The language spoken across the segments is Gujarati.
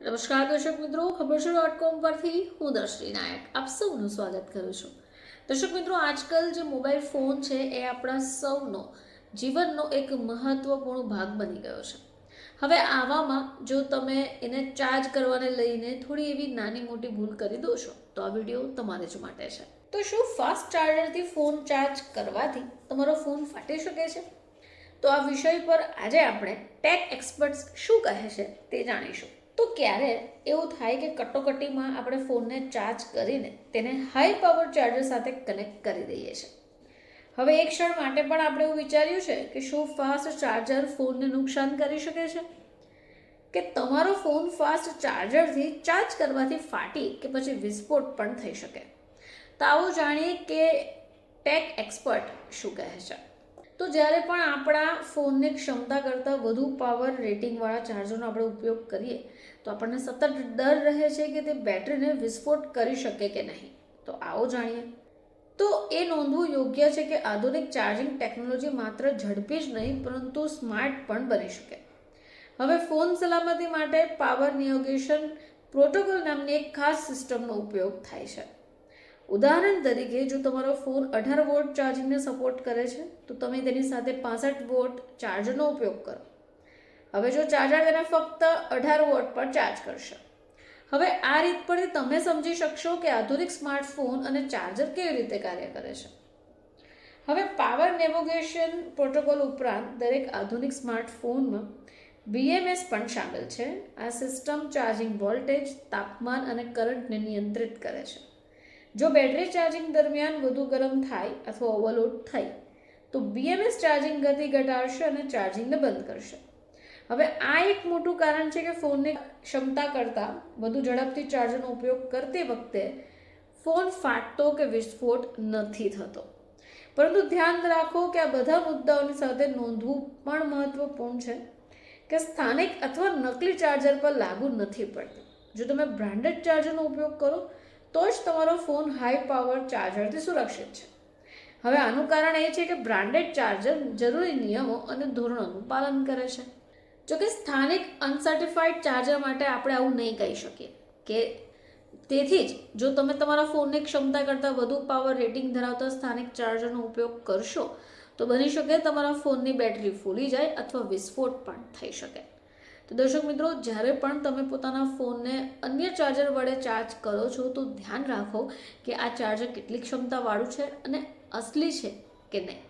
નમસ્કાર દર્શક મિત્રો, ખબર છે ડોટ કોમ પરથી હું દર્શની નાયક આપ સૌનું સ્વાગત કરું છું. દર્શક મિત્રો, આજકાલ જે મોબાઈલ ફોન છે એ આપણા સૌનો, જીવનનો એક મહત્વપૂર્ણ ભાગ બની ગયો છે. હવે આવામાં જો તમે એને ચાર્જ કરવાને લઈને થોડી એવી નાની મોટી ભૂલ કરી દો છો, તો આ વીડિયો તમારે જ માટે છે. તો શું ફાસ્ટ ચાર્જરથી ફોન ચાર્જ કરવાથી તમારો ફોન ફાટી શકે છે? તો આ વિષય પર આજે આપણે ટેક એક્સપર્ટ્સ શું કહે છે તે જાણીશું. તો ક્યારે એવું થાય કે કટોકટીમાં આપણે ફોનને ચાર્જ કરીને તેને હાઈ પાવર ચાર્જર સાથે કનેક્ટ કરી દઈએ છીએ? હવે એક ક્ષણ માટે પણ આપણે એવું વિચાર્યું છે કે શું ફાસ્ટ ચાર્જર ફોનને નુકસાન કરી શકે છે? કે તમારો ફોન ફાસ્ટ ચાર્જરથી ચાર્જ કરવાથી ફાટી કે પછી વિસ્ફોટ પણ થઈ શકે? તો આવું જાણીએ કે ટેક એક્સપર્ટ શું કહે છે? તો જ્યારે પણ આપણા ફોનની ક્ષમતા કરતાં વધુ પાવર રેટિંગવાળા ચાર્જરનો આપણે ઉપયોગ કરીએ, તો આપણને સતત ડર રહે છે કે તે બેટરીને વિસ્ફોટ કરી શકે કે નહીં. તો આવો જાણીએ. તો એ નોંધવું યોગ્ય છે કે આધુનિક ચાર્જિંગ ટેકનોલોજી માત્ર ઝડપી જ નહીં, પરંતુ સ્માર્ટ પણ બની શકે. હવે ફોન સલામતી માટે પાવર નિયોગેશન પ્રોટોકોલ નામની એક ખાસ સિસ્ટમનો ઉપયોગ થાય છે. ઉદાહરણ તરીકે, જો તમારો ફોન અઢાર વોટ ચાર્જિંગને સપોર્ટ કરે છે, તો તમે તેની સાથે પાસઠ વોટ ચાર્જરનો ઉપયોગ કરો. હવે જો ચાર્જર તેને ફક્ત અઢાર વોટ પર ચાર્જ કરશે. હવે આ રીત પરથી તમે સમજી શકશો કે આધુનિક સ્માર્ટફોન અને ચાર્જર કેવી રીતે કાર્ય કરે છે. હવે પાવર નેવિગેશન પ્રોટોકોલ ઉપરાંત દરેક આધુનિક સ્માર્ટફોનમાં બીએમએસ પણ સામેલ છે. આ સિસ્ટમ ચાર્જિંગ વોલ્ટેજ, તાપમાન અને કરંટને નિયંત્રિત કરે છે. જો બેટરી ચાર્જિંગ દરમિયાન વધુ ગરમ થાય અથવા ઓવરલોડ થાય, તો બીએમએસ ચાર્જિંગ ગતિ ઘટાડશે અને ચાર્જિંગને બંધ કરશે. હવે આ એક મોટું કારણ છે કે ફોનની ક્ષમતા કરતાં વધુ ઝડપથી ચાર્જરનો ઉપયોગ કરતી વખતે ફોન ફાટતો કે વિસ્ફોટ નથી થતો. પરંતુ ધ્યાન રાખો કે આ બધા મુદ્દાઓની સાથે નોંધવું પણ મહત્વપૂર્ણ છે કે સ્થાનિક અથવા નકલી ચાર્જર પર લાગુ નથી પડતી. જો તમે બ્રાન્ડેડ ચાર્જરનો ઉપયોગ કરો તો જ તમારો ફોન હાઈ પાવર ચાર્જરથી સુરક્ષિત છે. હવે આનું કારણ એ છે કે બ્રાન્ડેડ ચાર્જર જરૂરી નિયમો અને ધોરણોનું પાલન કરે છે. જોકે સ્થાનિક અનસર્ટિફાઈડ ચાર્જર માટે આપણે આવું નહીં કહી શકીએ કે તેથી જ જો તમે તમારા ફોનની ક્ષમતા કરતાં વધુ પાવર રેટિંગ ધરાવતા સ્થાનિક ચાર્જરનો ઉપયોગ કરશો, તો બની શકે તમારા ફોનની બેટરી ફૂલી જાય અથવા વિસ્ફોટ પણ થઈ શકે. તો દર્શક મિત્રો, જ્યારે પણ તમે પોતાના ફોનને અન્ય ચાર્જર વડે ચાર્જ કરો છો, તો ધ્યાન રાખો કે આ ચાર્જર કેટલી ક્ષમતાવાળું છે અને અસલી છે કે નહીં.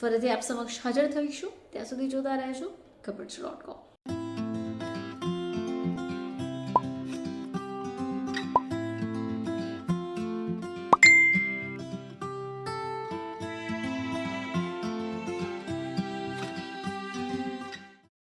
ફરીથી આપ સમક્ષ હાજર થઈશું. ત્યાં સુધી જોતા રહેજો ખબર ડોટ કોમ